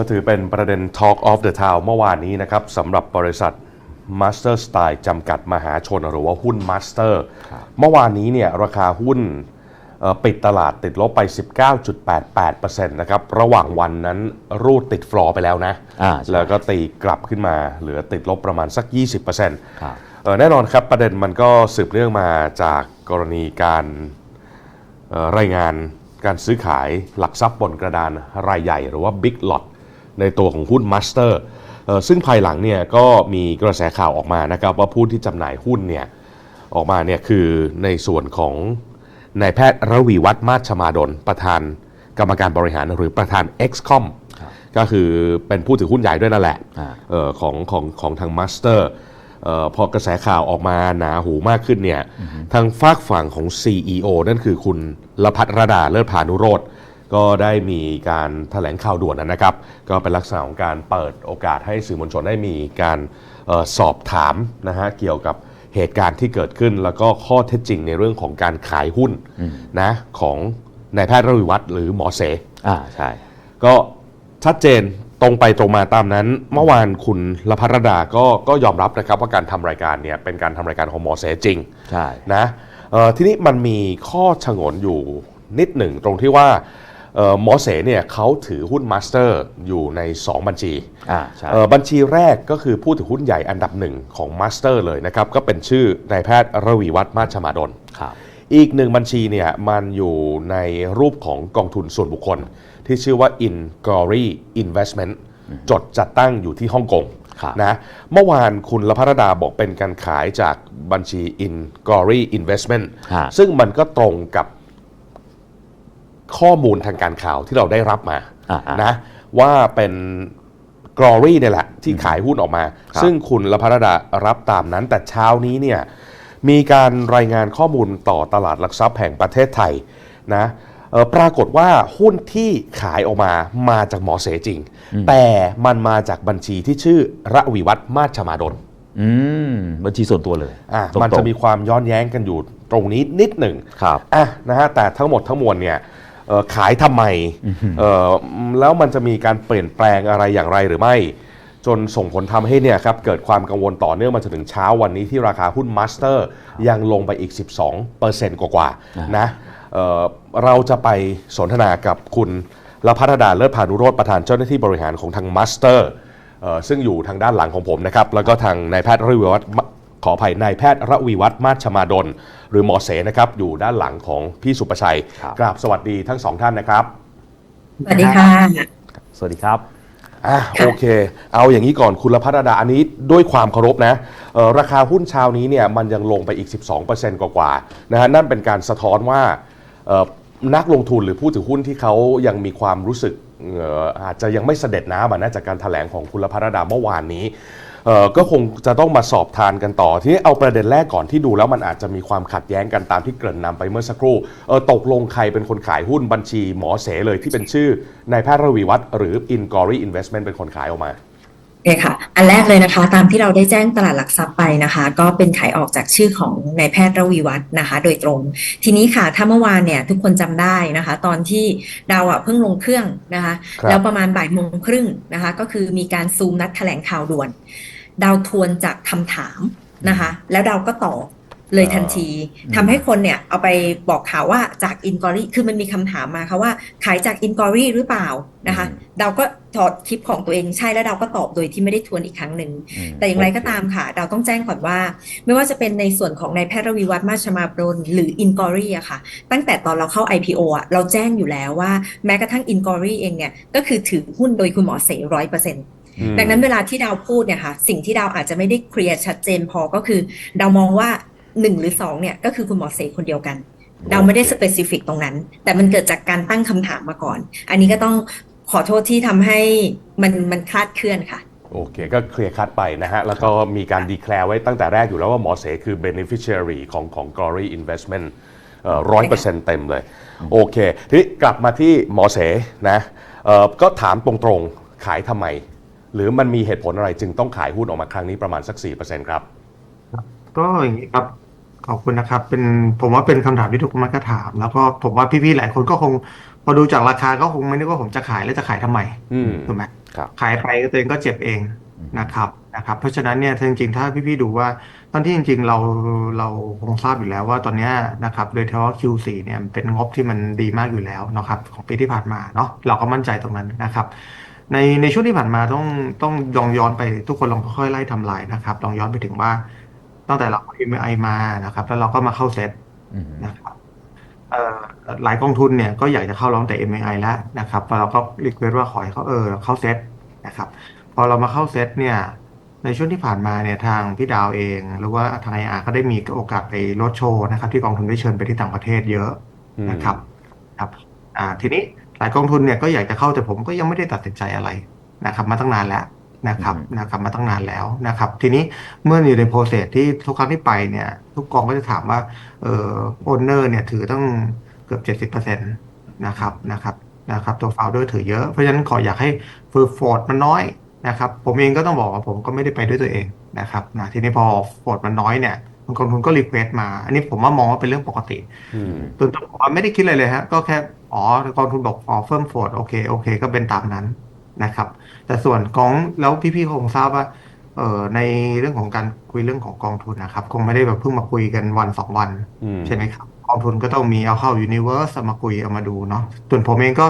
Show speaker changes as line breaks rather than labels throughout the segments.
ก็ถือเป็นประเด็น Talk of the Town เมื่อวานนี้นะครับสำหรับบริษัท Master Style จำกัดมหาชนหรือว่าหุ้น Master เมื่อวานนี้เนี่ยราคาหุ้นเอ่อปิดตลาดติดลบไป 19.88%นะครับ ระหว่างวันนั้นรูดติดฟลอร์ไปแล้วนะ
อ่าใช่
แล้วก็ตีกลับขึ้นมาเหลือติดลบประมาณสัก 20%
ครับ
เอ่อแน่นอนครับประเด็นมันก็สืบเนื่องมาจากกรณีการเอ่อรายงานการซื้อขายหลักทรัพย์บนกระดานรายใหญ่ หรือว่า Big Lot ในตัวของหุ้น Master เอ่อซึ่งภายหลังเนี่ยก็มีกระแสข่าวออกมานะครับว่าผู้ที่จำหน่ายหุ้นเนี่ยออกมาเนี่ยคือในส่วนของนายแพทย์ระวีวัฒน์มาชมาดลประธานกรรมการบริหารหรือประธาน XCOM ก็คือเป็นผู้ถือหุ้นใหญ่ด้วยนั่นแหละ
อ่า
เอ่อของของของทางมาสเตอร์พอกระแสข่าวออกมาหนาหูมากขึ้นเนี่ยทางฝากฝั่งของ CEO นั่นคือคุณละพัฒรดาเลิศพานุโรธ ก็ได้มีการแถลงข่าวด่วนนะครับ ก็เป็นลักษณะของการเปิดโอกาสให้สื่อมวลชนได้มีการเออสอบถามนะฮะเกี่ยวกับเหตุการณ์ที่เกิดขึ้น แล้วก็ข้อเท็จจริงในเรื่องของการขายหุ้นนะของนายแพทย์ระวิวัฒน์หรือหมอเส
อ่าใช่
ก็ชัดเจนตรงไปตรงมาตามนั้น เมื่อวานคุณละพัรดาก็ก็ยอมรับนะครับว่าการทำรายการเนี่ยเป็นการทำรายการของหมอเสจริง
ใช่
นะเอ่อทีนี้มันมีข้อฉงนอยู่นิดหนึ่งตรงที่ว่าเอ่อ หมอเสเนี่ยเขาถือหุ้นมาสเตอร์อยู่ใน 2 บัญชี
อ่าใช่
เอ่อบัญชีแรกก็คือผู้ถือหุ้นใหญ่อันดับหนึ่งของมาสเตอร์เลยนะครับ ก็เป็นชื่อนายแพทย์ระวีวัฒน์มาชมาดล
ครับ
อีกหนึ่งบัญชีเนี่ยมันอยู่ในรูปของกองทุนส่วนบุคคล ที่ชื่อว่า Ingori Investment จดจัดตั้งอยู่ที่ฮ่องกง
ครับ
นะเมื่อวานคุณละพรดาบอกเป็นการขายจากบัญชี Ingori Investment
ฮะ
ซึ่งมันก็ตรงกับ ข้อมูลทางการข่าวที่เราได้รับมา
อ่าๆ
นะว่าเป็น Glory เนี่ยแหละ ที่ขายหุ้นออกมา
ครับ
ซึ่งคุณละพรดารับตามนั้น แต่เช้านี้เนี่ยมีการรายงานข้อมูลต่อตลาดหลักทรัพย์แห่งประเทศไทยนะเอ่อปรากฏว่าหุ้นที่ขายออกมามาจากหมอเสจริงแต่มันมาจากบัญชีที่ชื่อระวิวัฒน์มาชมาดล
อืมบัญชีส่วนตัวเลย
อะ
ตรงๆ
มันจะมีความย้อนแย้งกันอยู่ตรงนี้นิดหนึ่ง
ครับ
อะนะฮะแต่ทั้งหมดทั้งมวลเนี่ยเอ่อ ขายทำไมเอ่อแล้วมันจะมีการเปลี่ยนแปลงอะไรอย่างไรหรือไม่ จนส่งผลทำให้เนี่ยครับเกิดความกังวลต่อเนื่องมาจนถึงเช้าวันนี้ที่ราคาหุ้นมาสเตอร์ยังลงไปอีก 12%กว่าๆนะเอ่อเราจะไปสนทนากับคุณละพัฒดาเลิศพานุโรธประธานเจ้าหน้าที่บริหารของทางมาสเตอร์ซึ่งอยู่ทางด้านหลังของผมนะครับ แล้วก็ทางนายแพทย์ระวิวัฒน์ขออภัยนายแพทย์ระวีวัฒน์มาชมาดล หรือหมอเสนะครับอยู่ด้านหลังของพี่สุประชัย
ครับ
กราบสวัสดีทั้งสองท่านนะครับ
สวัสดีค่ะ
สวัสดีครับ
อะโอเค เอาอย่างนี้ก่อนคุณละพัฒดาอันนี้ด้วยความเคารพนะเอ่อราคาหุ้นเช้านี้เนี่ยมันยังลงไปอีก 12%กว่าๆนะฮะนั่นเป็นการสะท้อนว่าเอ่อนักลงทุนหรือผู้ถือหุ้นที่เขายังมีความรู้สึกเอ่ออาจจะยังไม่เสด็จน้ำอะนะจากการถแถลงของคุณละพัฒดาเมื่อวานนี้ เอ่อก็คงจะต้องมาสอบทานกันต่อ ทีนี้เอาประเด็นแรกก่อนที่ดูแล้วมันอาจจะมีความขัดแย้งกันตามที่เกริ่นนำไปเมื่อสักครู่เออตกลงใครเป็นคนขายหุ้นบัญชีหมอเสเลยที่เป็นชื่อนายแพทย์ระวีวัฒน์หรือ Ingori Investment เป็นคนขายออกมา
โอเคค่ะ อันแรกเลยนะคะ ตามที่เราได้แจ้งตลาดหลักทรัพย์ไปนะคะ ก็เป็นขายออกจากชื่อของนายแพทย์ระวีวัฒน์นะคะ โดยตรง ทีนี้ค่ะ ถ้าเมื่อวานเนี่ยทุกคนจำได้นะคะ ตอนที่ดาวอะเพิ่งลงเครื่องนะคะ
ครับ
แล้วประมาณบ่ายโมงครึ่งนะคะ ก็คือมีการซูมนัดแถลงข่าวด่วน ดาวทวนจากคำถามนะคะ แล้วดาวก็ตอบ เลยทันทีทำให้คนเนี่ยเอาไปบอกข่าวว่าจากอินกอรี่คือมันมีคำถามมาค่ะว่าขายจากอินกอรี่หรือเปล่านะคะ
อืม
ดาวก็ถอดคลิปของตัวเองใช่แล้วดาวก็ตอบโดยที่ไม่ได้ทวนอีกครั้งหนึ่ง
อืม
แต่อย่างไรก็ตามค่ะ ดาวต้องแจ้งก่อนว่า ไม่ว่าจะเป็นในส่วนของนายแพทย์ระวีวัฒน์มาชมาบรนหรืออินกอรี่อะค่ะ ตั้งแต่ตอนเราเข้า IPO อะเราแจ้งอยู่แล้วว่าแม้กระทั่งอินกอรี่เองเนี่ยก็คือถือหุ้นโดยคุณหมอเสร้อยเปอร์เซ็นต์
อืม
ดังนั้นเวลาที่ดาวพูดเนี่ยค่ะ สิ่งที่ดาวอาจจะไม่ได้เคลียร์ชัดเจนพอก็คือ ดาวมองว่า หนึ่งหรือสองเนี่ยก็คือคุณหมอเสกคนเดียวกันดาวไม่ได้สเปซิฟิกตรงนั้น แต่มันเกิดจากการตั้งคำถามมาก่อน อันนี้ก็ต้องขอโทษที่ทำให้มันมันคลาดเคลื่อนค่ะ
โอเค ก็เคลียร์คัดไปนะฮะ แล้วก็มีการดีแคลร์ไว้ตั้งแต่แรกอยู่แล้วว่าหมอเสคือ beneficiary ของของ Glory Investment ร้อยเปอร์เซ็นต์เต็มเลย โอเค ทีนี้กลับมาที่หมอเสนะเอ่อก็ถามตรงๆ ขายทำไม หรือมันมีเหตุผลอะไรจึงต้องขายหุ้นออกมาครั้งนี้ประมาณสัก 4%ครับ
ก็อย่างนี้ครับขอบคุณนะครับ เป็นผมว่าเป็นคำถามที่ทุกคนมักจะถาม แล้วก็ผมว่าพี่ๆหลายคนก็คง พอดูจากราคาก็คงไม่นึกว่าผมจะขายแล้วจะขายทำไม
อืม
ถูกไหม
ครับ
ขายไปก็ตัวเองก็เจ็บเองนะครับนะครับ เพราะฉะนั้นเนี่ยถ้าจริงๆถ้าพี่ๆดูว่าตอนที่จริง ๆ เราเราคงทราบอยู่แล้วว่าตอนเนี้ยนะครับโดยเฉพาะ Q4 เนี่ยมันเป็นงบที่มันดีมากอยู่แล้วนะครับของปีที่ผ่านมาเนาะเราก็มั่นใจตรงนั้นนะครับ ในในช่วงที่ผ่านมาต้องต้องลองย้อนไปทุกคนลองค่อยๆไล่ทำลายนะครับลองย้อนไปถึงว่า ตั้งแต่เรา MI มานะครับ แล้วเราก็มาเข้าเซต
อืม
นะครับเอ่อหลายกองทุนเนี่ยก็อยากจะเข้าร้องแต่ MAI แล้วนะครับพอเราก็รีเควสว่าขอให้เขาเออเข้าเซตนะครับ พอเรามาเข้าเซตเนี่ย ในช่วงที่ผ่านมาเนี่ยทางพี่ดาวเอง หรือว่าทางไออาก็ได้มีโอกาสไปรถโชว์นะครับ ที่กองทุนได้เชิญไปที่ต่างประเทศเยอะนะครับครับอ่าทีนี้หลายกองทุนเนี่ยก็อยากจะเข้าแต่ผมก็ยังไม่ได้ตัดสินใจอะไรนะครับ มาตั้งนานแล้ว นะครับนะครับมาตั้งนานแล้วนะครับ ทีนี้เมื่ออยู่ในโปรเซสที่ทุกครั้งที่ไปเนี่ย ทุกกองก็จะถามว่าเอ่อโอนเนอร์เนี่ยถือต้องเกือบเจ็ดสิบเปอร์เซ็นต์นะครับนะครับนะครับตัว founder ถือเยอะเพราะฉะนั้นขออยากให้ฟืฟอร์ดมันน้อยนะครับผมเองก็ต้องบอกว่าผมก็ไม่ได้ไปด้วยตัวเองนะครับนะทีนี้พอฟอร์ดมันน้อยเนี่ยบางกองทุนก็รีเควสมา อันนี้ผมว่ามองว่าเป็นเรื่องปกติ
อืม
ตัวตัวผมไม่ได้คิดอะไรเลยฮะก็แค่อ๋อกองทุนบอกอ๋อเฟิร์มฟอร์ดโอเคโอเค ก็เป็นตามนั้น นะครับ แต่ส่วนของแล้วพี่ๆคงทราบว่าเอ่อในเรื่องของการคุยเรื่องของกองทุนนะครับ คงไม่ได้แบบเพิ่งมาคุยกันวันสองวัน
อืม
ใช่ไหมครับ กองทุนก็ต้องมีเอาเข้า Universe เอามาคุยเอามาดูเนาะส่วนผมเองก็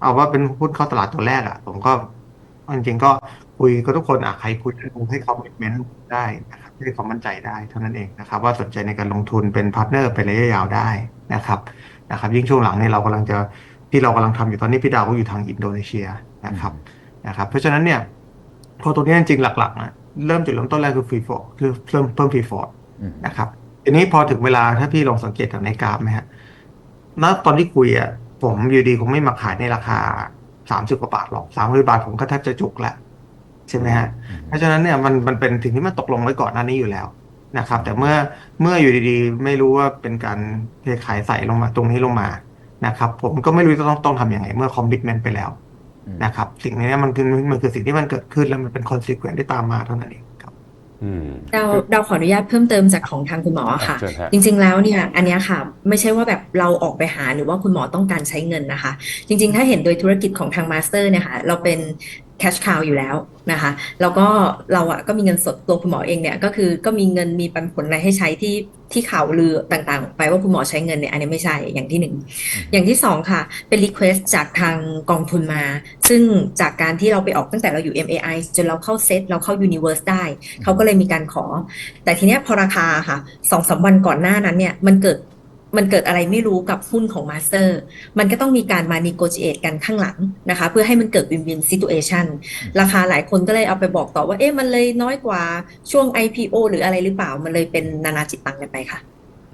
เอาว่าเป็นหุ้นเข้าตลาดตัวแรกอะ่ะ ผมก็จริงๆก็คุยกับทุกคนอะใครคุยให้คอมมิชเมนต์ได้นะครับให้ความมั่นใจได้เท่านั้นเองนะครับ ว่าสนใจในการลงทุนเป็นพาร์ทเนอร์เป็นระยะยาวได้นะครับนะครับ ยิ่งช่วงหลังเนี่ยเรากำลังจะที่เรากำลังทำอยู่ตอนนี้พี่ดาวก็อยู่ทางอินโดนีเซีย นะครับนะครับเพราะฉะนั้นเนี่ยพอตัวนี้จริงๆหลักๆนะเริ่มจุดเริ่มต้นแรกคือฟรีฟอร์คือเพิ่มเพิ่มฟรีฟอร์
อืม
นะครับทีนี้พอถึงเวลาถ้าพี่ลองสังเกตจากในกราฟไหมฮะณตอนที่คุยอะผมอยู่ดีคงไม่มาขายในราคาสามสิบกว่าบาทหรอกสามสิบบาทผมก็แทบจะจุกแล้วใช่ไหมฮะเพราะฉะนั้นเนี่ยมันมันเป็นสิ่งที่มันตกลงไว้ก่อนหน้านี้อยู่แล้วนะครับ แต่เมื่อเมื่ออยู่ดีๆ ไม่รู้ว่าเป็นการเทขายใส่ลงมาตรงนี้ลงมานะครับ ผมก็ไม่รู้จะต้องต้องทำยังไง เมื่อคอมมิชเมนต์ไปแล้ว
อืม
นะครับ สิ่งนี้มันคือมันคือสิ่งที่มันเกิดขึ้นแล้วมันเป็นคอนซีเควนต์ที่ตามมาเท่านั้นเองครับ
อืม
เราเราขออนุญาตเพิ่มเติมจากของทางคุณหมอค่ะ
เชิญฮะ
จริง ๆ แล้วเนี่ยอันเนี้ยค่ะ ไม่ใช่ว่าแบบเราออกไปหาหรือว่าคุณหมอต้องการใช้เงินนะคะ จริง ๆ ถ้าเห็นโดยธุรกิจของทางมาสเตอร์เนี่ยค่ะเราเป็น cash cow อยู่แล้วนะคะแล้วก็เราอะก็มีเงินสดตัวคุณหมอเองเนี่ยก็คือก็มีเงินมีปันผลอะไรให้ใช้ที่ที่ข่าวลือต่างๆ ไปว่าคุณหมอใช้เงินเนี่ยอันนี้ไม่ใช่อย่างที่หนึ่งอย่างที่สองค่ะ เป็น request จากทางกองทุนมา ซึ่งจากการที่เราไปออกตั้งแต่เราอยู่ MAI จนเราเข้าเซตเราเข้า Universe ได้ เขาก็เลยมีการขอ แต่ทีเนี้ยพอราคาค่ะสองสามวันก่อนหน้านั้นเนี่ยมันเกิด มันเกิดอะไรไม่รู้กับหุ้นของมาสเตอร์ มันก็ต้องมีการมา negotiate กันข้างหลังนะคะ เพื่อให้มันเกิด win-win situation ราคาหลายคนก็เลยเอาไปบอกต่อว่าเอ๊ะมันเลยน้อยกว่าช่วง IPO หรืออะไรหรือเปล่า มันเลยเป็นนานาจิตตังกันไปค่ะ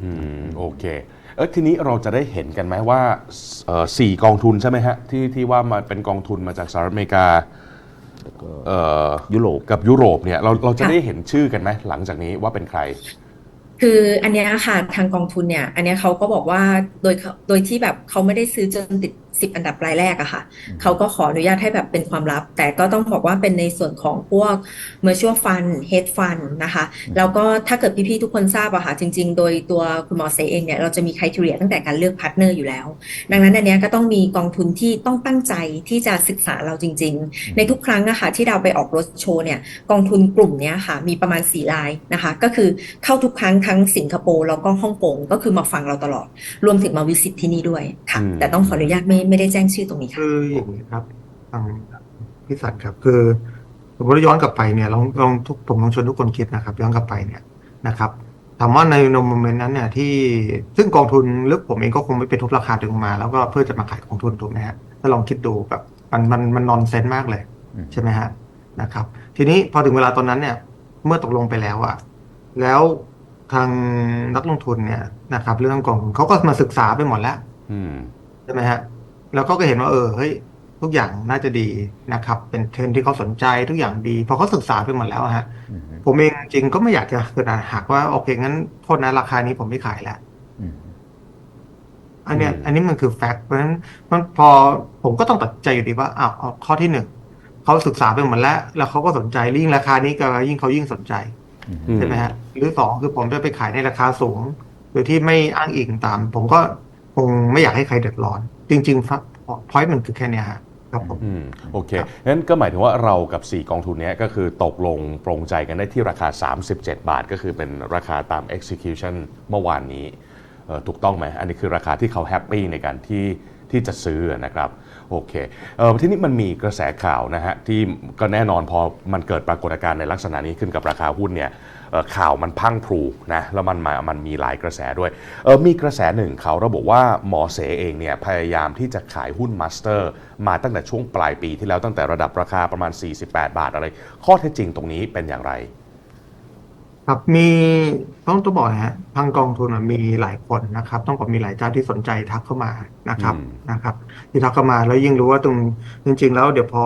อืม โอเคเออทีนี้เราจะได้เห็นกันไหมว่าเอ่อสี่กองทุนใช่ไหมฮะ ที่ที่ว่ามาเป็นกองทุนมาจากสหรัฐอเมริกา
แล้วก็
เอ่อ
ยุโรป
กับยุโรปเนี่ยเราเราจะ
ค่ะ
ได้เห็นชื่อกันไหมหลังจากนี้ว่าเป็นใคร
คืออันเนี้ยค่ะทางกองทุนเนี่ย อันเนี้ยเขาก็บอกว่าโดยโดยที่แบบเขาไม่ได้ซื้อจนติด สิบอันดับรายแรกอะค่ะ
อืม
เขาก็ขออนุญาตให้แบบเป็นความลับ แต่ก็ต้องบอกว่าเป็นในส่วนของพวก mutual fund hedge fund นะคะ แล้วก็ถ้าเกิดพี่ๆทุกคนทราบอะค่ะ จริง ๆ โดยตัวคุณหมอเซเองเนี่ย เราจะมี criteria ตั้งแต่การเลือกพาร์ทเนอร์อยู่แล้ว ดังนั้นอันเนี้ยก็ต้องมีกองทุนที่ต้องตั้งใจที่จะศึกษาเราจริง ๆ ในทุกครั้งอะค่ะที่เราไปออกรถโชว์เนี่ยกองทุนกลุ่มเนี้ยค่ะมีประมาณ4รายนะคะ ก็คือเข้าทุกครั้งทั้งสิงคโปร์แล้วก็ฮ่องกงก็คือมาฟังเราตลอด รวมถึงมาวิสิตที่นี่ด้วยค่ะ
อืม
แต่ต้องขออนุญาตไม่ไม่ได้แจ้งชื่อตรงนี้ค่ะ
คืออย่างนี้ครับทางพี่สันครับ คือสมมติว่าย้อนกลับไปเนี่ยลองลองทุกผมลองชวนทุกคนคิดนะครับ ย้อนกลับไปเนี่ยนะครับถามว่าในโมเมนต์นั้นเนี่ยที่ซึ่งกองทุนลึกผมเองก็คงไม่ไปทุบราคาดึงมา แล้วก็เพื่อจะมาขายกองทุนถูกไหมฮะถ้าลองคิดดูแบบมันมันมันนอนเซนมากเลย
อืม
ใช่ไหมฮะนะครับ ทีนี้พอถึงเวลาตอนนั้นเนี่ย เมื่อตกลงไปแล้วอะแล้วทางนักลงทุนเนี่ยนะครับ เรื่องกองทุนเขาก็มาศึกษาไปหมดแล้ว
อืม
ใช่ไหมฮะ แล้วก็ก็เห็นว่าเออเฮ้ยทุกอย่างน่าจะดีนะครับ เป็นเทรนด์ที่เขาสนใจทุกอย่างดีพอเขาศึกษาไปหมดแล้วอะฮะ
อืม
ผมเองจริงก็ไม่อยากจะเกิดหักว่าโอเคงั้นโทษนะราคานี้ผมไม่ขายแล้ว
อืม
อันเนี้ย
อืม
อันนี้มันคือแฟกต์เพราะฉะนั้นมันพอผมก็ต้องตัดใจอยู่ดีว่าอ้าวเอาข้อที่หนึ่งเขาศึกษาไปหมดแล้ว แล้วเขาก็สนใจยิ่งราคานี้ก็ยิ่งเขายิ่งสนใจ
อืม
อืม
ใช่ไหมฮะหรือสองคือผมจะไปขายในราคาสูงโดยที่ไม่อ้างอิงตาม ผมก็คงไม่อยากให้ใครเดือดร้อน จริงๆพอยต์มันคือแค่เนี้ยฮะครับผม
โอเคงั้นก็หมายถึงว่าเรากับ 4 กองทุนนี้ก็คือตกลงปรงใจกันได้ที่ราคา 37 บาท ก็คือเป็นราคาตาม execution เมื่อวานนี้ถูกต้องไหม อันนี้คือราคาที่เขาแฮปปี้ในการที่ที่จะซื้อนะครับ โอเคเออทีนี้มันมีกระแสข่าวนะฮะ ที่ก็แน่นอนพอมันเกิดปรากฏการณ์ในลักษณะนี้ขึ้นกับราคาหุ้นเนี่ย ข่าวมันพรังพรูนะแล้วมันมามันมีหลายกระแสด้วยเออมีกระแสหนึ่งเขาระบุว่าหมอเสเองเนี่ยพยายามที่จะขายหุ้นมาสเตอร์มาตั้งแต่ช่วงปลายปีที่แล้วตั้งแต่ระดับราคาประมาณ 48 บาทอะไร ข้อเท็จจริงตรงนี้เป็นอย่างไร
ครับมีต้องต้องบอกนะฮะทางกองทุนอะมีหลายคนนะครับ ต้องบอกมีหลายเจ้าที่สนใจทักเข้ามานะครับ
อืม
นะครับ ที่ทักเข้ามาแล้วยิ่งรู้ว่าตรงจริง ๆ แล้วเดี๋ยวพอ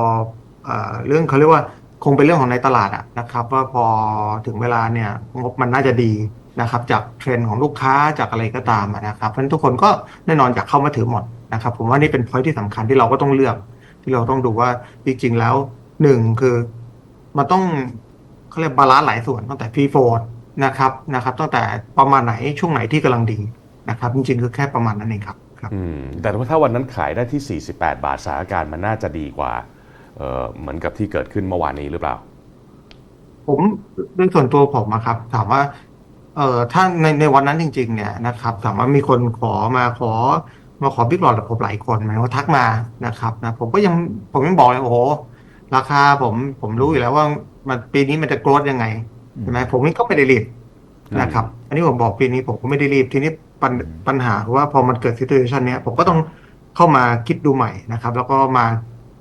เอ่อเรื่องเขาเรียกว่า คงเป็นเรื่องของในตลาดอะนะครับ ว่าพอถึงเวลาเนี่ยงบมันน่าจะดีนะครับ จากเทรนด์ของลูกค้าจากอะไรก็ตามนะครับเพราะฉะนั้นทุกคนก็แน่นอนอยากเข้ามาถือหมดนะครับ ผมว่านี่เป็นพอยที่สำคัญที่เราก็ต้องเลือก ที่เราต้องดูว่าจริงๆแล้วหนึ่งคือมันต้องเขาเรียกบาลานซ์หลายส่วนตั้งแต่พีโฟดนะครับนะครับตั้งแต่ประมาณไหนช่วงไหนที่กำลังดีนะครับ จริงๆคือแค่ประมาณนั้นเองครับครับ
แต่ว่าถ้าวันนั้นขายได้ที่ 48 บาทสถานการณ์มันน่าจะดีกว่า เอ่อเหมือนกับที่เกิดขึ้นเมื่อวานนี้หรือเปล่า
ผมโดยส่วนตัวผมอะครับ ถามว่า เอ่อถ้าในในวันนั้นจริง ๆ เนี่ยนะครับ ถามว่ามีคนขอมาขอ มาขอบิ๊กหลอดกับผมหลายคนหมายว่าทักมานะครับนะผมก็ยังผมยังบอกเลยโอ้โหราคาผมผมรู้อยู่แล้วว่ามันปีนี้มันจะโกรธยังไงใช่ไหมผมก็ไม่ได้รีบนะครับ อันนี้ผมบอกปีนี้ผมก็ไม่ได้รีบทีนี้ปัญปัญหาคือว่าพอมันเกิดซิ t u a ชันเนี้ยผมก็ต้องเข้ามาคิดดูใหม่นะครับ แล้วก็มา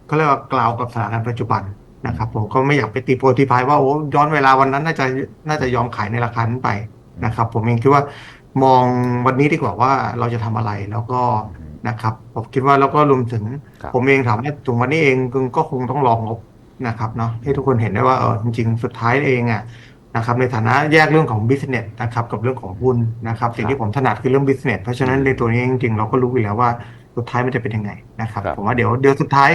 เขาเรียกว่ากล่าวกับสถานการณ์ปัจจุบันนะครับ ผมก็ไม่อยากไปตีโพธิพายว่าโอ้ย้อนเวลาวันนั้นน่าจะน่าจะยอมขายในราคานั้นไปนะครับ ผมเองคิดว่ามองวันนี้ดีกว่าว่าเราจะทำอะไรแล้วก็นะครับ ผมคิดว่าแล้วก็รวมถึง
ครับ
ผมเองถามว่าถึงวันนี้เองก็คงต้องลองงบนะครับเนาะให้ทุกคนเห็นได้ว่าเออจริงๆ สุดท้ายเองอะนะครับในฐานะแยกเรื่องของ business นะครับกับเรื่องของหุ้นนะครับสิ่งที่ผมถนัดคือเรื่อง business เพราะฉะนั้นในตัวนี้จริงๆเราก็รู้อยู่แล้วว่าสุดท้ายมันจะเป็นยังไงนะครับ
ครับ
ผมว่าเดี๋ยวเดี๋ยวสุดท้าย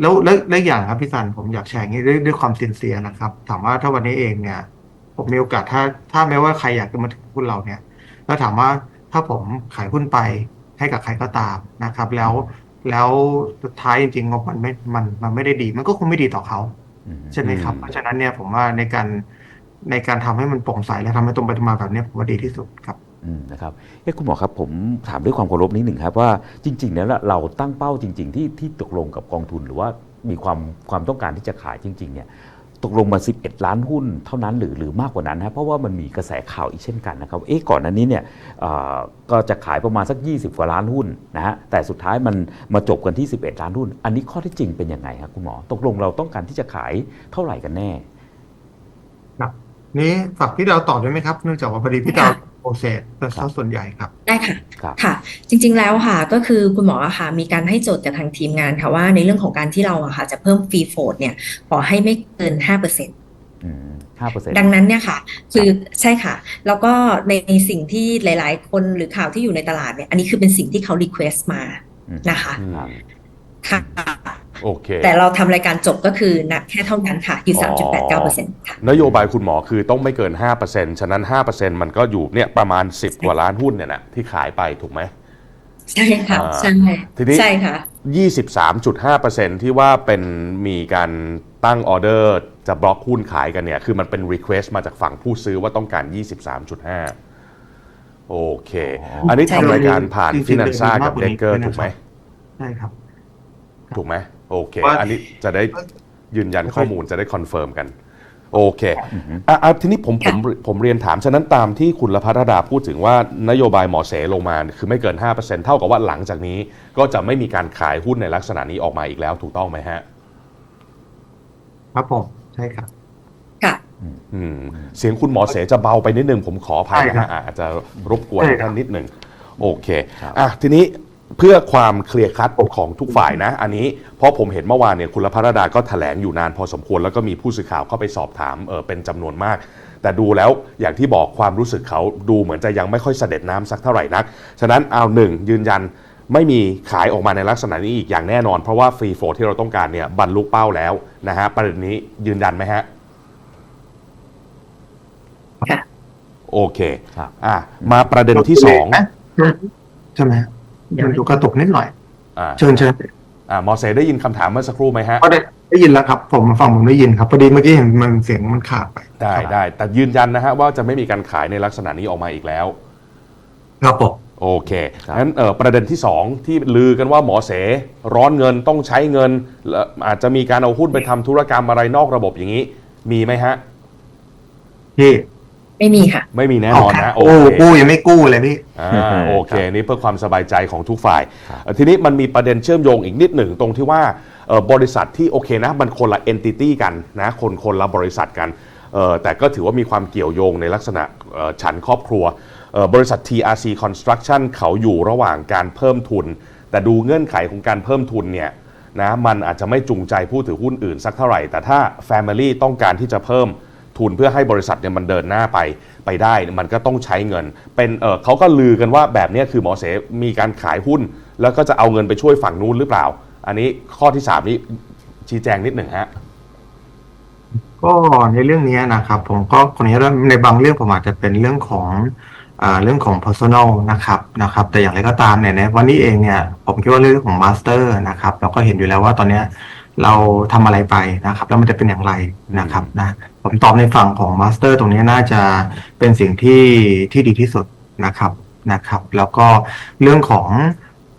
แล้วแล้วแล้วอย่างครับพี่สันผมอยากแชร์อย่างนี้ด้วยด้วยความสินเสียนะครับ ถามว่าถ้าวันนี้เองเนี่ย ผมมีโอกาสถ้า ถ้าแม้ว่าใครอยากจะมาถือหุ้นเราเนี่ย แล้วถามว่าถ้าผมขายหุ้นไปให้กับใครก็ตามนะครับ แล้วแล้วสุดท้ายจริงๆงบมันไม่มันมันไม่ได้ดี มันก็คงไม่ดีต่อเขา
อืม
ใช่ไหมครับ
อืม
เพราะฉะนั้นเนี่ยผมว่าในการในการทำให้มันโปร่งใสและทำให้ตรงไปตรงมาแบบเนี้ยผมว่าดีที่สุดครับ
อืม นะครับเอ๊ะคุณหมอครับผมถามด้วยความเคารพนิดหนึ่งครับว่าจริงๆแล้วเราตั้งเป้าจริง ๆ ที่ที่ตกลงกับกองทุนหรือว่ามีความความต้องการที่จะขายจริง ๆ เนี่ยตกลงมา 11 ล้านหุ้นเท่านั้นหรือหรือมากกว่านั้นฮะเพราะว่ามันมีกระแสข่าวอีกเช่นกันนะครับเอ๊ะก่อนหน้านี้เนี่ยก็จะขายประมาณสัก 20 กว่าล้านหุ้นนะฮะแต่สุดท้ายมันมาจบกันที่ 11 ล้านหุ้น อันนี้ข้อท็จจริงเป็นยังไงครับคุณหมอตกลงเราต้องการที่จะขายเท่าไหร่กันแน่
นี่ฝากพี่ดาวตอบได้ไหมครับ เนื่องจากว่าพอดีพี่ดาวโปรเซสแต่ซะส่วนใหญ่ครับ
ได้ค่ะ
ครับ
ค่ะ จริง ๆ แล้วค่ะก็คือคุณหมออะค่ะมีการให้โจทย์กับทางทีมงานค่ะว่าในเรื่องของการที่เราอะค่ะจะเพิ่มฟรีโฟดเนี่ยขอให้ไม่เกิน5%
อืมห้าเปอร์เซ็นต์
ดังนั้นเนี่ยค่ะ คือใช่ค่ะ แล้วก็ในสิ่งที่หลาย ๆ คนหรือข่าวที่อยู่ในตลาดเนี่ยอันนี้คือเป็นสิ่งที่เขารีเควสต์มานะคะ
อืม
ค่ะ
โอเค
แต่เราทำรายการจบก็คือนะแค่เท่านั้นค่ะอยู่
อ๋อ
3.89%ค่ะ
นโยบายคุณหมอคือต้องไม่เกิน5%ฉะนั้น5%มันก็อยู่เนี่ยประมาณ10กว่าล้านหุ้นเนี่ยนะที่ขายไปถูกไหม
ใช่ค่ะ
อ่า
ใช่
ทีนี้
ใช่ค่ะ
23.5%ที่ว่าเป็นมีการตั้งออเดอร์จะบล็อกหุ้นขายกันเนี่ย คือมันเป็น Request มาจากฝั่งผู้ซื้อว่าต้องการ23.5โอเค อันนี้
ใช่
ทำรายการผ่าน
จริงๆ
ฟินันซ่า
เดินมาก
กับ
กว่า
เด
นี้
เกอร์
ด้วยนะ
ถูกไหม
ใช่ครับ
ถูกไหม โอเค
ว่า
อันนี้จะได้ยืนยันข้อมูลจะได้คอนเฟิร์มกันโอเคอะอะทีนี้ผมผมผมเรียนถาม ฉะนั้นตามที่คุณละพัฒดาพูดถึงว่านโยบายหมอเสลงมา คือไม่เกิน 5%เท่ากับว่าหลังจากนี้ ก็จะไม่มีการขายหุ้นในลักษณะนี้ออกมาอีกแล้วถูกต้องไหมฮะ
ครับผม ใช่ครับ
ค่ะ
อืมเสียงคุณหมอเสจะเบาไปนิดนึง ผมขออภัยนะ
ใช่ครั
ฮะ
บ
อะอาจจะรบกวน
ใช่ครับ
ท่านนิดหนึ่งโอเค
ครับ
อะทีนี้ เพื่อความเคลียร์คัดของทุกฝ่ายนะ อันนี้เพราะผมเห็นเมื่อวานเนี่ยคุณละพัฒดาก็แถลงอยู่นานพอสมควร แล้วก็มีผู้สื่อข่าวเข้าไปสอบถามเออเป็นจำนวนมาก แต่ดูแล้วอย่างที่บอกความรู้สึกเขาดูเหมือนจะยังไม่ค่อยเสด็จน้ำสักเท่าไหร่นัก ฉะนั้นเอาหนึ่งยืนยันไม่มีขายออกมาในลักษณะนี้อีกอย่างแน่นอน เพราะว่าฟรีโฟที่เราต้องการเนี่ยบรรลุเป้าแล้วนะฮะประเด็นนี้ยืนยันไหมฮะ
ค่ะ
โอเค
ครับ
อะมาประเด็นที่สอง
ใช่ไหมฮะ มันดูกระตุกนิดหน่อย
อ่า
เชิญเชิญ
อ่าหมอเสได้ยินคำถามเมื่อสักครู่ไหมฮะ
ก็ได้ได้ยินแล้วครับ ผมฟังผมได้ยินครับ พอดีเมื่อกี้เห็นมันเสียงมันขาดไป
ได้ได้ แต่ยืนยันนะฮะว่าจะไม่มีการขายในลักษณะนี้ออกมาอีกแล้ว
ครับผม
โอเคงั้นเอ่อประเด็นที่ 2 ที่ลือกันว่าหมอเสร้อนเงินต้องใช้เงินแล้วอาจจะมีการเอาหุ้นไปทำธุรกรรมอะไรนอกระบบอย่างนี้ มีไหมฮะ
พี่
ไม่มีค่ะ
ไม่มีแน่นอนนะโอ
กู้
เค
กู้ยังไม่กู้เลยพี่
อ่าโอเคนี่เพื่อความสบายใจของทุกฝ่าย
ครับ
เอ่อทีนี้มันมีประเด็นเชื่อมโยงอีกนิดหนึ่งตรงที่ว่าเอ่อบริษัทที่โอเคนะ มันคนละ entity กันนะคนคนละบริษัทกันเอ่อแต่ก็ถือว่ามีความเกี่ยวโยงในลักษณะเอ่อฉันครอบครัวเอ่อบริษัท TRC Construction เขาอยู่ระหว่างการเพิ่มทุน แต่ดูเงื่อนไขของการเพิ่มทุนเนี่ย นะมันอาจจะไม่จูงใจผู้ถือหุ้นอื่นสักเท่าไหร่ แต่ถ้า Family ต้องการที่จะเพิ่ม ทุนเพื่อให้บริษัทเนี่ยมันเดินหน้าไปไปได้มันก็ต้องใช้เงิน เป็นเออเขาก็ลือกันว่าแบบเนี้ยคือหมอเสมีการขายหุ้น แล้วก็จะเอาเงินไปช่วยฝั่งนู้นหรือเปล่า อันนี้ข้อที่ 3 นี้ชี้แจงนิดหนึ่งฮะ
ก็ในเรื่องนี้นะครับ ผมก็คนนี้ในบางเรื่องผมอาจจะเป็นเรื่องของอ่าเรื่องของ personal นะครับนะครับ แต่อย่างไรก็ตามเนี่ยในวันนี้เองเนี่ยผมคิดว่าเรื่องของ master นะครับ เราก็เห็นอยู่แล้วว่าตอนเนี้ยเราทำอะไรไปนะครับ แล้วมันจะเป็นอย่างไรนะครับนะ ผมตอบในฝั่งของ master ตรงนี้น่าจะเป็นสิ่งที่ที่ดีที่สุดนะครับนะครับ แล้วก็เรื่องของ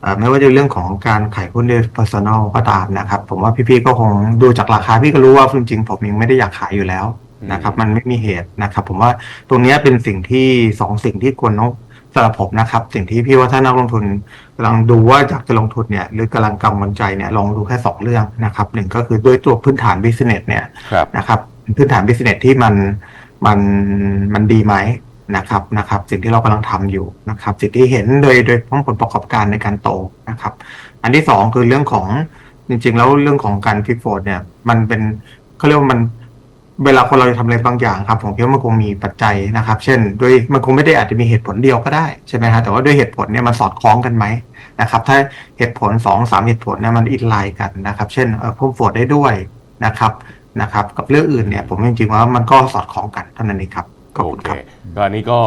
เอ่อไม่ว่าจะเรื่องของการขายหุ้นด้วย personal ก็ตามนะครับ ผมว่าพี่ๆก็คงดูจากราคาพี่ก็รู้ว่าจริงๆผมยังไม่ได้อยากขายอยู่แล้วนะครับ มันไม่มีเหตุนะครับ ผมว่าตรงเนี้ยเป็นสิ่งที่สองสิ่งที่ควรต้องสำหรับผมนะครับ สิ่งที่พี่ว่าถ้านักลงทุนกำลังดูว่าอยากจะลงทุนเนี่ยหรือกำลังกังวลใจเนี่ยลองดูแค่สองเรื่องนะครับหนึ่งก็คือด้วยตัวพื้นฐาน business เนี่ย
ครับ
นะครับ พื้นฐาน business ที่มันมันมันดีไหมนะครับนะครับ สิ่งที่เรากำลังทำอยู่นะครับ สิ่งที่เห็นโดยโดยผลประกอบการในการโตนะครับ อันที่สองคือเรื่องของจริง ๆ แล้วเรื่องของการพลิกโฟดเนี่ย มันเป็นเขาเรียกว่ามันเวลาคนเราจะทำอะไรบางอย่างครับผมคิดว่ามันคงมีปัจจัยนะครับ เช่นด้วยมันคงไม่ได้อาจจะมีเหตุผลเดียวก็ได้ใช่ไหมฮะแต่ว่าด้วยเหตุผลเนี่ยมันสอดคล้องกันไหมนะครับ ถ้าเหตุผลสองสามเหตุผลเนี่ยมันอินไลน์กันนะครับ เช่นเออเพิ่มโฟดได้ด้วยนะครับ นะครับ กับเรื่องอื่นเนี่ยผมจริงๆว่ามันก็สอดคล้องกันเท่านั้นเองครับขอบ
โอ
คุณ
เค
ครับ
ก็อันนี้ก็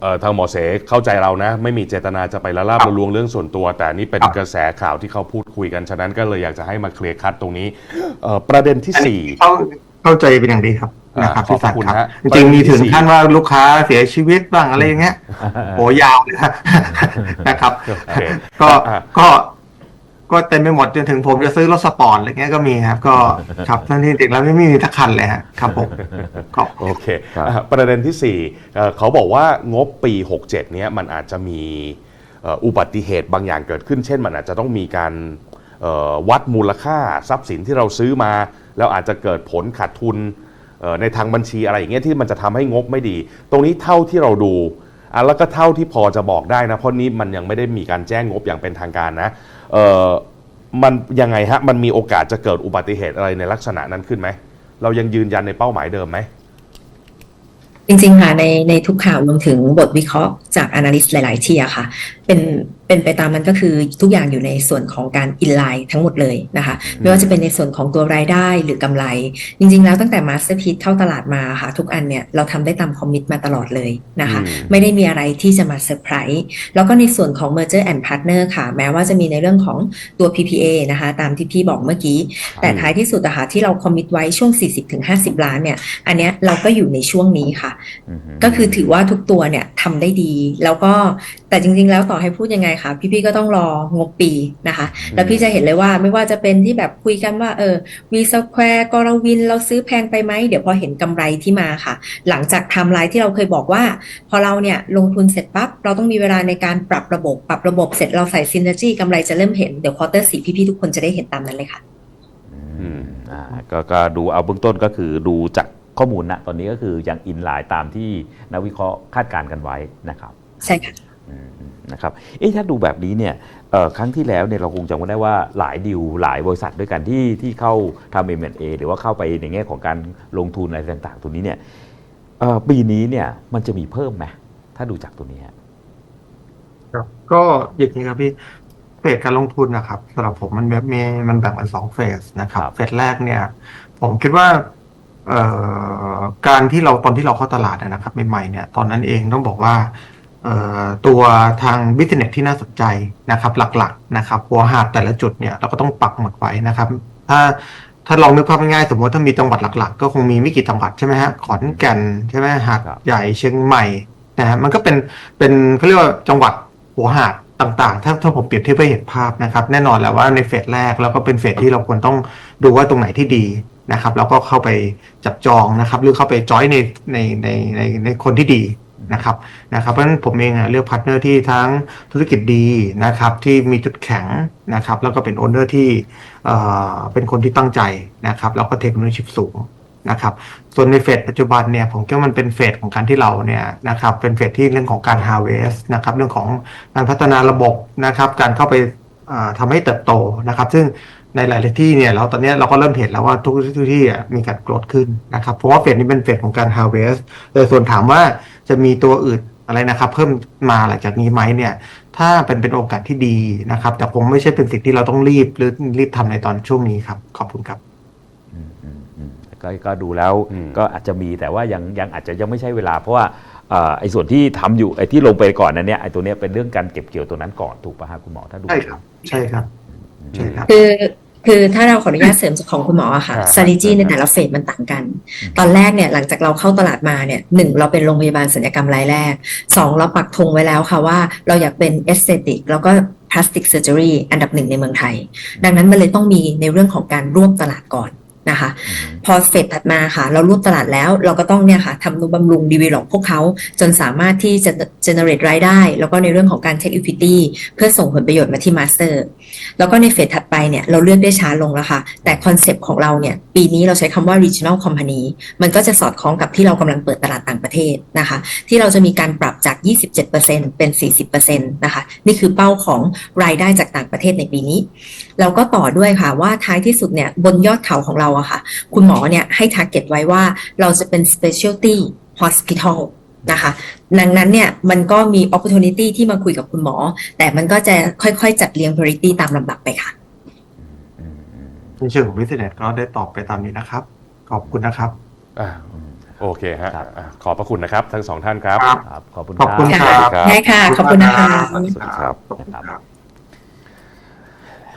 เอ่อทางหมอเสเข้าใจเรานะ ไม่มีเจตนาจะไปละลาบ
ครับ
ละลวงเรื่องส่วนตัว แต่นี่เป็น
ครับ
กระแสข่าวที่เขาพูดคุยกัน ฉะนั้นก็เลยอยากจะให้มาเคลียร์คัดตรงนี้เอ่อประเด็นที่
อัน
สี่
นี้เข้าเข้าใจเป็นอย่างดีครับนะครับ
อ่า
พี่สัน
ขอบคุณ
ครับ
ฮะ
จริงๆมีถึง
ประเด็นที่สี่
ขั้นว่าลูกค้าเสียชีวิตบ้างอะไรอย่างเงี้ยโหยาวเลยครับนะครับ
โอเค
ก็
อะ
ก็ ก็เต็มไปหมดจนถึงผมจะซื้อรถสปอร์ตอะไรเงี้ยก็มีครับ ก็ครับทั้งที่จริงแล้วไม่มีทักคันเลยฮะครับผมขอบ
โอเค
ครับ
อะประเด็นที่4เอ่อเขาบอกว่างบปี 67 เนี้ยมันอาจจะมีเอ่ออุบัติเหตุบางอย่างเกิดขึ้น เช่นมันอาจจะต้องมีการเอ่อวัดมูลค่าทรัพย์สินที่เราซื้อมา แล้วอาจจะเกิดผลขาดทุนเอ่อในทางบัญชีอะไรอย่างเงี้ยที่มันจะทำให้งบไม่ดี ตรงนี้เท่าที่เราดูอะแล้วก็เท่าที่พอจะบอกได้นะเพราะนี้มันยังไม่ได้มีการแจ้งงบอย่างเป็นทางการนะ มันยังไงฮะมันมีโอกาสจะเกิดอุบัติเหตุอะไรในลักษณะนั้นขึ้นไหม เรายังยืนยันในเป้าหมายเดิมไหม
จริงๆค่ะในในทุกข่าวรวมถึงบทวิเคราะห์จาก analyst หลาย ๆ ที่อะค่ะ เป็น เป็นไปตามมันก็คือทุกอย่างอยู่ในส่วนของการอินไลน์ทั้งหมดเลยนะคะ ไม่ว่าจะเป็นในส่วนของตัวรายได้หรือกำไร จริง ๆ แล้วตั้งแต่ Masterpiece เข้าตลาดมาค่ะ ทุกอันเนี่ยเราทำได้ตามคอมมิตมาตลอดเลยนะคะ
อืม
ไม่ได้มีอะไรที่จะมาเซอร์ไพรส์แล้วก็ในส่วนของ merger and partner ค่ะ แม้ว่าจะมีในเรื่องของตัว PPA นะคะ ตามที่พี่บอกเมื่อกี้ แต่ท้ายที่สุดอะค่ะที่เราคอมมิตไว้ช่วง 40-50 ล้านเนี่ย อันเนี้ยเราก็อยู่ในช่วงนี้ค่ะ
อือฮึ
ก็คือถือว่าทุกตัวเนี่ยทำได้ดี แล้วก็แต่จริง ๆ แล้วต่อให้พูดยังไงคะพี่ๆก็ต้องรองบปีนะคะ แล้วพี่จะเห็นเลยว่าไม่ว่าจะเป็นที่แบบคุยกันว่าเออวีสแควร์กรวินเราซื้อแพงไปไหม เดี๋ยวพอเห็นกำไรที่มาค่ะ หลังจากไทม์ไลน์ที่เราเคยบอกว่า พอเราเนี่ยลงทุนเสร็จปั๊บ เราต้องมีเวลาในการปรับระบบ ปรับระบบเสร็จเราใส่ซินเนอร์จีกำไรจะเริ่มเห็น เดี๋ยวควอเตอร์สี่พี่ๆทุกคนจะได้เห็นตามนั้นเลยค่ะ
อืมอ่าก็ก็ดูเอาเบื้องต้นก็คือดูจากข้อมูลนะตอนนี้ก็คือยังอินไลน์ตามที่นักวิเคราะห์คาดการณ์กันไว้นะครับ
ใช่ค่ะ
อืม นะครับ เอ๊ะถ้าดูแบบนี้เนี่ยเอ่อครั้งที่แล้วเนี่ยเราคงจำกันได้ว่าหลายดิวหลายบริษัทด้วยกันที่ที่เข้าทำ M&A หรือว่าเข้าไปในแง่ของการลงทุนอะไรต่างๆ ตัวนี้เนี่ยเอ่อปีนี้เนี่ยมันจะมีเพิ่มไหมถ้าดูจากตัวนี้ฮะ
ครับก็อย่างนี้ครับพี่เฟสการลงทุนนะครับสำหรับผมมันแบบมีมันแบ่งเป็นสองเฟสนะครับ
ครับ
เฟสแรกเนี่ย ผมคิดว่าเอ่อการที่เราตอนที่เราเข้าตลาดนะครับใหม่ๆเนี่ย ตอนนั้นเองต้องบอกว่าเอ่อ ตัวทางบิสเนสที่น่าสนใจนะครับหลักๆนะครับหัวหาดแต่ละจุดเนี่ยเราก็ต้องปักหมุดไว้นะครับถ้าถ้าลองนึกภาพง่ายๆสมมติถ้ามีจังหวัดหลักๆ ก็คงมีไม่กี่จังหวัดใช่ไหมฮะขอนแก่นใช่ไหมหาดใหญ่เชียงใหม่นะฮะมันก็เป็นเป็นเขาเรียกว่าจังหวัดหัวหาดต่างๆ ถ้าถ้าผมเปรียบเทียบให้เห็นภาพนะครับ แน่นอนแล้วว่าในเฟสแรกแล้วก็เป็นเฟสที่เราควรต้องดูว่าตรงไหนที่ดีนะครับ แล้วก็เข้าไปจับจองนะครับ หรือเข้าไปจอยในในในในในคนที่ดี นะครับนะครับเพราะฉะนั้นผมเองเลือกพาร์ทเนอร์ที่ทั้งธุรกิจดีนะครับที่มีจุดแข็งนะครับแล้วก็เป็นโอนเนอร์ที่เอ่อเป็นคนที่ตั้งใจนะครับแล้วก็เทคโนโลยีสูงนะครับส่วนในเฟสปัจจุบันเนี่ยผมคิดว่ามันเป็นเฟสของการที่เราเนี่ยนะครับเป็นเฟสที่เรื่องของการ harvest นะครับเรื่องของการพัฒนาระบบนะครับการเข้าไปอ่าทำให้เติบโตนะครับซึ่งในหลาย ๆ ที่เนี่ยเราตอนนี้เราก็เริ่มเห็นแล้วว่าทุกทุกที่มีการโกรธขึ้นนะครับเพราะว่าเฟสนี้เป็นเฟสของการ harvest แต่ส่วนถามว่า จะมีตัวอื่นอะไรนะครับ เพิ่มมาหลังจากนี้ไหมเนี่ย ถ้าเป็นเป็นโอกาสที่ดีนะครับ แต่คงไม่ใช่เป็นสิ่งที่เราต้องรีบหรือรีบทำในตอนช่วงนี้ครับ ขอบคุณครับ
อืมอืมอืมก็ก็ดูแล้ว
อืม
ก็อาจจะมีแต่ว่ายังยังอาจจะยังไม่ใช่เวลา เพราะว่าเอ่อไอ้ส่วนที่ทำอยู่ไอ้ที่ลงไปก่อนนั้นเนี่ยไอ้ตัวเนี้ยเป็นเรื่องการเก็บเกี่ยวตัวนั้นก่อนถูกป่ะฮะคุณหมอถ้าดู
ใช่ครับ ใช่ครับใช่ครับ
คือ คือถ้าเราขออนุญาตเสริมจากของคุณหมออะค่ะ
อ่า
strategy ในแต่ละเฟสมันต่างกัน ตอนแรกเนี่ยหลังจากเราเข้าตลาดมาเนี่ยหนึ่งเราเป็นโรงพยาบาลศัลยกรรมรายแรกสองเราปักธงไว้แล้วค่ะว่าเราอยากเป็น aesthetic แล้วก็ plastic surgery อันดับหนึ่งในเมืองไทย ดังนั้นมันเลยต้องมีในเรื่องของการรวบตลาดก่อน นะคะ
อืม
พอเฟสถัดมาค่ะ เรารวบตลาดแล้วเราก็ต้องเนี่ยค่ะทำนุบำรุงดีเวล็อปพวกเขาจนสามารถที่จะ generate รายได้ แล้วก็ในเรื่องของการ take equity เพื่อส่งผลประโยชน์มาที่ master แล้วก็ในเฟสถัดไปเนี่ยเราเลือกได้ช้าลงแล้วค่ะ แต่คอนเซปต์ของเราเนี่ยปีนี้เราใช้คำว่า regional company มันก็จะสอดคล้องกับที่เรากำลังเปิดตลาดต่างประเทศนะคะ ที่เราจะมีการปรับจาก 27%เป็น 40%นะคะ นี่คือเป้าของรายได้จากต่างประเทศในปีนี้ แล้วก็ต่อด้วยค่ะว่าท้ายที่สุดเนี่ยบนยอดเขาของเราอะค่ะ คุณหมอเนี่ยให้ target ไว้ว่าเราจะเป็น specialty hospital นะคะดังนั้นเนี่ยมันก็มี opportunity ที่มาคุยกับคุณหมอ แต่มันก็จะค่อยๆ จัดเรียง priority ตามลำดับไปค่ะ
อืมอืม
ในเชิงของ business ก็ได้ตอบไปตามนี้นะครับ ขอบคุณนะครับ
อะ
อืม
โอเคฮะ
ครับ
อะขอบพระคุณนะครับ ทั้งสองท่านครับ
ครับ
ครับ ขอบคุณ
ขอบคุณ
รั
ครับ
ได้ค่ะ ขอบคุณนะคะ
สวัสดีครับ
ขอบคุณครับ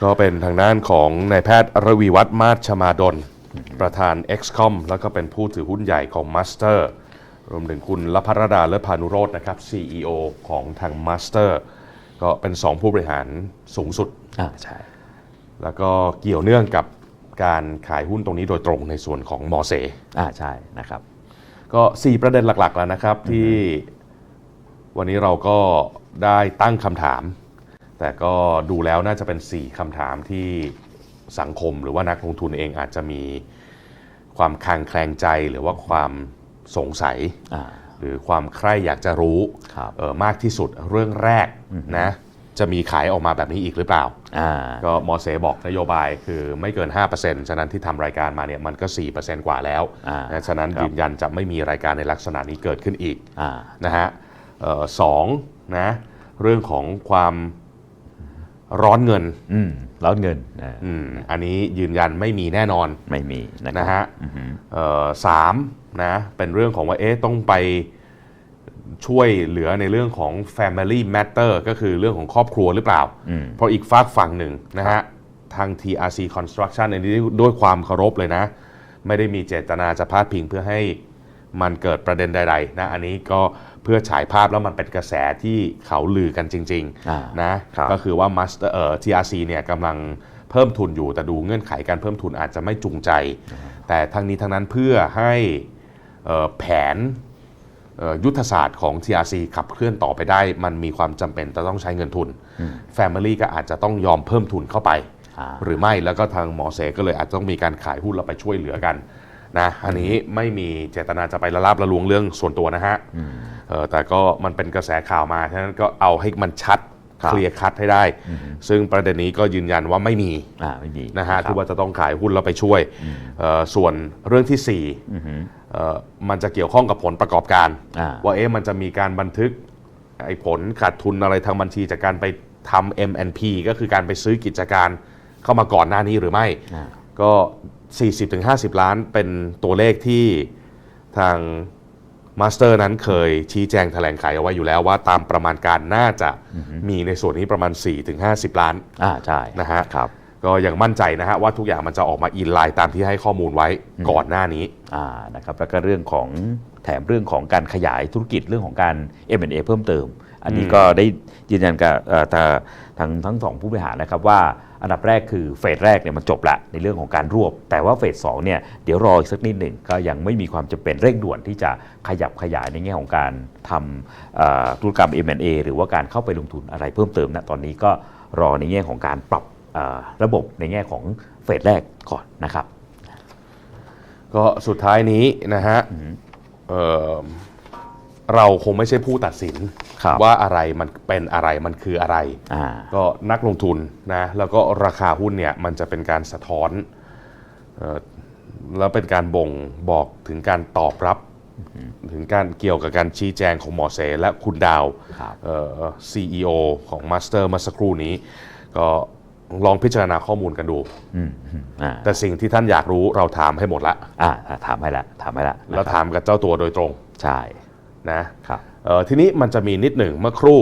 ก็เป็นทางด้านของนายแพทย์ระวีวัฒน์มาศชมาดลประธาน XCOM แล้วก็เป็นผู้ถือหุ้นใหญ่ของ Master รวมถึงคุณลพัรดาเลิศพานุโรจน์นะครับ CEO ของทาง Master ก็เป็น 2 ผู้บริหารสูงสุด
อ่าใช่
แล้วก็เกี่ยวเนื่องกับการขายหุ้นตรงนี้โดยตรงในส่วนของมอเซ
อ่าใช่นะครับ
ก็ 4 ประเด็นหลักๆแล้วนะครับที่วันนี้เราก็ได้ตั้งคำถาม แต่ก็ดูแล้วน่าจะเป็น 4คำถามที่สังคมหรือว่านักลงทุนเองอาจจะมีความคลางแคลงใจหรือว่าความสงสัย
อ่า
หรือความใคร่อยากจะรู้
ครับ
เออมากที่สุดเรื่องแรกนะจะมีขายออกมาแบบนี้อีกหรือเปล่า
อ่า
ก็หมอเสบอกนโยบายคือไม่เกิน 5%ฉะนั้นที่ทำรายการมาเนี่ยมันก็ 4%กว่าแล้ว
อ่า
นะฉะนั้น
ครับ
ยืนยันจะไม่มีรายการในลักษณะนี้เกิดขึ้นอีก
อ่า
นะฮะเอ่อสองนะเรื่องของความ ร้อนเงิน
อืมร้อนเงินอ่า
อืมอันนี้ยืนยันไม่มีแน่นอน
ไม่มีนะครับ
นะฮะ
อือหือ
เอ่อสามนะเป็นเรื่องของว่าเอ๊ะต้องไปช่วยเหลือในเรื่องของ Family Matter ก็คือเรื่องของครอบครัวหรือเปล่า
อืม
เพราะอีกฝากฝั่งหนึ่งนะฮะทาง TRC Construction อันนี้ด้วยความเคารพเลยนะ ไม่ได้มีเจตนาจะพาดพิงเพื่อให้มันเกิดประเด็นใดๆนะอันนี้ก็ เพื่อฉายภาพแล้วมันเป็นกระแสที่เขาลือกันจริง
อ่า
ๆนะครับก็คือว่า Master เอ่อ TRC เนี่ยกำลังเพิ่มทุนอยู่แต่ดูเงื่อนไขการเพิ่มทุนอาจจะไม่จูงใจ แต่ทั้งนี้ทั้งนั้นเพื่อให้เอ่อแผนเอ่อยุทธศาสตร์ของ TRC ขับเคลื่อนต่อไปได้ มันมีความจำเป็นจะต้องใช้เงินทุน Family ก็อาจจะต้องยอมเพิ่มทุนเข้าไป
อ่า
หรือไม่แล้วก็ทางหมอเสก็เลยอาจจะต้องมีการขายหุ้นเราไปช่วยเหลือกัน นะอันนี้ไม่มีเจตนาจะไปละลาบละลวงเรื่องส่วนตัวนะฮะเออแต่ก็มันเป็นกระแสข่าวมาฉะนั้นก็เอาให้มันชัด
ครับ
เคลียร์คัดให้ได้ ซึ่งประเด็นนี้ก็ยืนยันว่าไม่มี
อ่าไม่มี
นะฮะ
ครับ
ที่ว่าจะต้องขายหุ้นเราไปช่วยเอ่อส่วนเรื่องที่สี่
อือหือ
เอ่อมันจะเกี่ยวข้องกับผลประกอบการ
อ่า
ว่าเอ๊ะมันจะมีการบันทึกไอ้ผลขาดทุนอะไรทางบัญชีจากการไปทำ M&P ก็คือการไปซื้อกิจการเข้ามาก่อนหน้านี้หรือไม่
อ่า
ก็ 40-50 ล้านเป็นตัวเลขที่ทางมาสเตอร์นั้นเคยชี้แจงแถลงไขเอาไว้อยู่แล้วว่าตามประมาณการน่าจะมีในส่วนนี้ประมาณ 4-50 ล้าน
อ่าใช่
นะฮะ
ครับ
ก็ยังมั่นใจนะฮะว่าทุกอย่างมันจะออกมาอินไลน์ตามที่ให้ข้อมูลไว้ก่อนหน้านี้
อ่านะครับแล้วก็เรื่องของแถมเรื่องของการขยายธุรกิจเรื่องของการ M&A เพิ่มเติม อันนี้
อืม
ก็ได้ยืนยันกับเอ่อทางทางทั้งสองผู้บริหารนะครับว่าอันดับแรกคือเฟสแรกเนี่ยมันจบละในเรื่องของการรวบ แต่ว่าเฟสสองเนี่ยเดี๋ยวรออีกสักนิดหนึ่งก็ยังไม่มีความจำเป็นเร่งด่วนที่จะขยับขยายในแง่ของการทำเอ่อธุรกรรม M&A หรือว่าการเข้าไปลงทุนอะไรเพิ่มเติมนะตอนนี้ก็รอในแง่ของการปรับเอ่อ ระบบในแง่ของเฟสแรกก่อนนะครับ
ก็สุดท้ายนี้นะฮะเอ่อเราคงไม่ใช่ผู้ตัดสิน
ครับ
ว่าอะไรมันเป็นอะไรมันคืออะไร
อ่า
ก็นักลงทุนนะแล้วก็ราคาหุ้นเนี่ยมันจะเป็นการสะท้อนเอ่อแล้วเป็นการบ่งบอกถึงการตอบรับถึงการเกี่ยวกับการชี้แจงของหมอเสและคุณดาว
ครับ
เอ่อ CEO ของ Master เมื่อสักครู่นี้ ก็ ลองพิจารณาข้อมูลกันดู
อืมอืมอ่า
แต่สิ่งที่ท่านอยากรู้เราถามให้หมดละ
อ่าถามให้ละถามให้ละ
แล้ว
นะครับ
ถามกับเจ้าตัวโดยตรง
ใช่
นะ ครับ เอ่อทีนี้มันจะมีนิดหนึ่งเมื่อครู่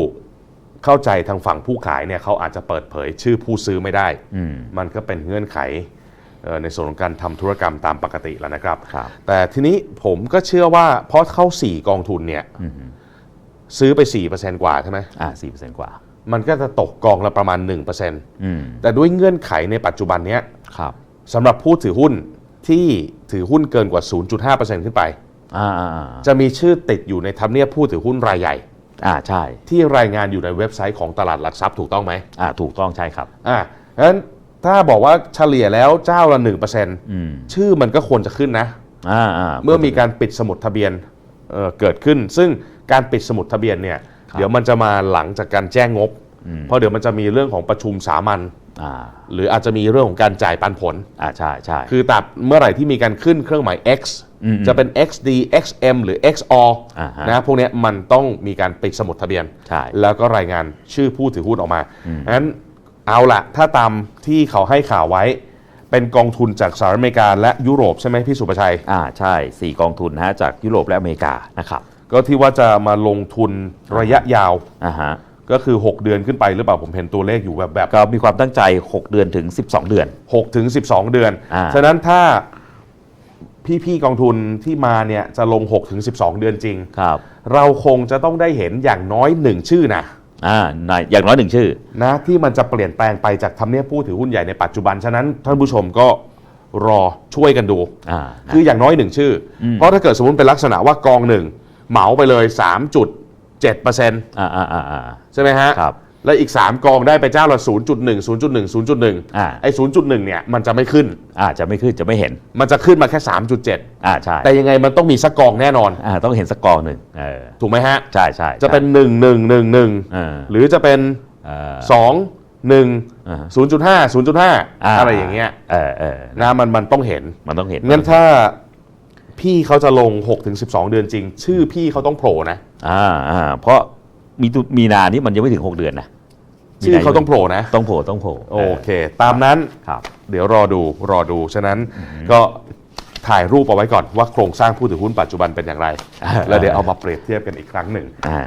เข้าใจทางฝั่งผู้ขายเนี่ยเขาอาจจะเปิดเผยชื่อผู้ซื้อไม่ได้
อืม
มันก็เป็นเงื่อนไขเอ่อในส่วนของการทำธุรกรรมตามปกติแล้วนะครับ
ครับ
แต่ทีนี้ผมก็เชื่อว่าเพราะเข้า 4 กองทุนเนี่ย
อืม
ซื้อไป 4%กว่าใช่ไหม
อ่าสี่เปอร์เซ็นต์กว่า
มันก็จะตกกองละประมาณ1%
อืม
แต่ด้วยเงื่อนไขในปัจจุบันเนี้ย
ครับ
สำหรับผู้ถือหุ้นที่ถือหุ้นเกินกว่า 0.5%ขึ้นไป
อ่าอ่าอ่า
จะมีชื่อติดอยู่ในทำเนียบผู้ถือหุ้นรายใหญ่
อ่าใช่
ที่รายงานอยู่ในเว็บไซต์ของตลาดหลักทรัพย์ถูกต้องไหม
อ่าถูกต้องใช่ครับ
อ่าฉะนั้นถ้าบอกว่าเฉลี่ยแล้วเจ้าละ1%
อืม
ชื่อมันก็ควรจะขึ้นนะ
อ่าอ่า
เมื่อมีการปิดสมุดทะเบียนเอ่อเกิดขึ้น ซึ่งการปิดสมุดทะเบียนเนี่ย
ครับ
เดี๋ยวมันจะมาหลังจากการแจ้งงบ
อืม
เพราะเดี๋ยวมันจะมีเรื่องของประชุมสามัญ
อ่า
หรืออาจจะมีเรื่องของการจ่ายปันผล
อ่าใช่ใช่
คือตับเมื่อไหร่ที่มีการขึ้นเครื่องหมาย X
อืม
จะเป็น XD XM หรือ XOR
อ่าฮะ
นะพวกเนี้ยมันต้องมีการปิดสมุดทะเบียน
ใช่
แล้วก็รายงานชื่อผู้ถือหุ้นออกมางั้นเอาละถ้าตามที่เขาให้ข่าวไว้ เป็นกองทุนจากสหรัฐอเมริกาและยุโรปใช่ไหมพี่สุประชัย
อ่าใช่สี่กองทุนนะฮะจากยุโรปและอเมริกานะครับ
ก็ที่ว่าจะมาลงทุนระยะยาว
อ่าฮะ
ก็คือ 6 เดือนขึ้นไปหรือเปล่าผมเห็นตัวเลขอยู่แบบแบบ
ก็มีความตั้งใจ 6 เดือนถึง 12 เดือน
6ถึง12 เดือน
อ่า
ฉะนั้นถ้าพี่ๆกองทุนที่มาเนี่ยจะลง6ถึง12 เดือนจริง
ครับ
เราคงจะต้องได้เห็นอย่างน้อยหนึ่งชื่อนะ
อ่าในอย่างน้อยหนึ่งชื่อ
นะที่มันจะเปลี่ยนแปลงไปจากทำเนียบผู้ถือหุ้นใหญ่ในปัจจุบัน ฉะนั้นท่านผู้ชมก็รอช่วยกันดู
อ่า
คืออย่างน้อยหนึ่งชื่ออ
ม
เพราะถ้าเกิดสมมติเป็นลักษณะว่ากองหนึ่ง เหมาไปเลย 3.7%
อ่าอ่าอ่าอ่า
ใช่ไหมฮะ
ครับ
แล้วอีก 3 กองได้ไปเจ้าละ 0.1 0.1 0.1
อ่า
ไอ้ 0.1 เนี่ยมันจะไม่ขึ้น
อ่าจะไม่ขึ้นจะไม่เห็น
มันจะขึ้นมาแค่ 3.7
อ่าใช่
แต่ยังไงมันต้องมีสักกองแน่นอน
อ่าต้องเห็นสกอร์หนึ่งเออ
ถูกไหมฮะ
ใช่ใช่
จะเป็น 1 1 1 1
เออ
หรือจะเป็น
เออ
2
อ่า
1 0.5 0.5 อะไรอย่างเงี้ย
เออเออ
นะมันมันต้องเห็น
มันต้องเห็น
งั้นถ้า พี่เขาจะลง 6-12 เดือนจริง ชื่อพี่เขาต้องโผล่นะ
อ่าอ่าเพราะมีตุมีนานี่มันยังไม่ถึง 6 เดือนนะ
ชื่อเขาต้องโผล่นะ
ต้องโผล่ต้องโผล่
โอเค ตามนั้น
ครับ
เดี๋ยวรอดูรอดู ฉะนั้นก็ถ่ายรูปเอาไว้ก่อนว่าโครงสร้างผู้ถือหุ้นปัจจุบันเป็นอย่างไร แล้วเดี๋ยวเอามาเปรียบเทียบกันอีกครั้งหนึ่ง
อ่า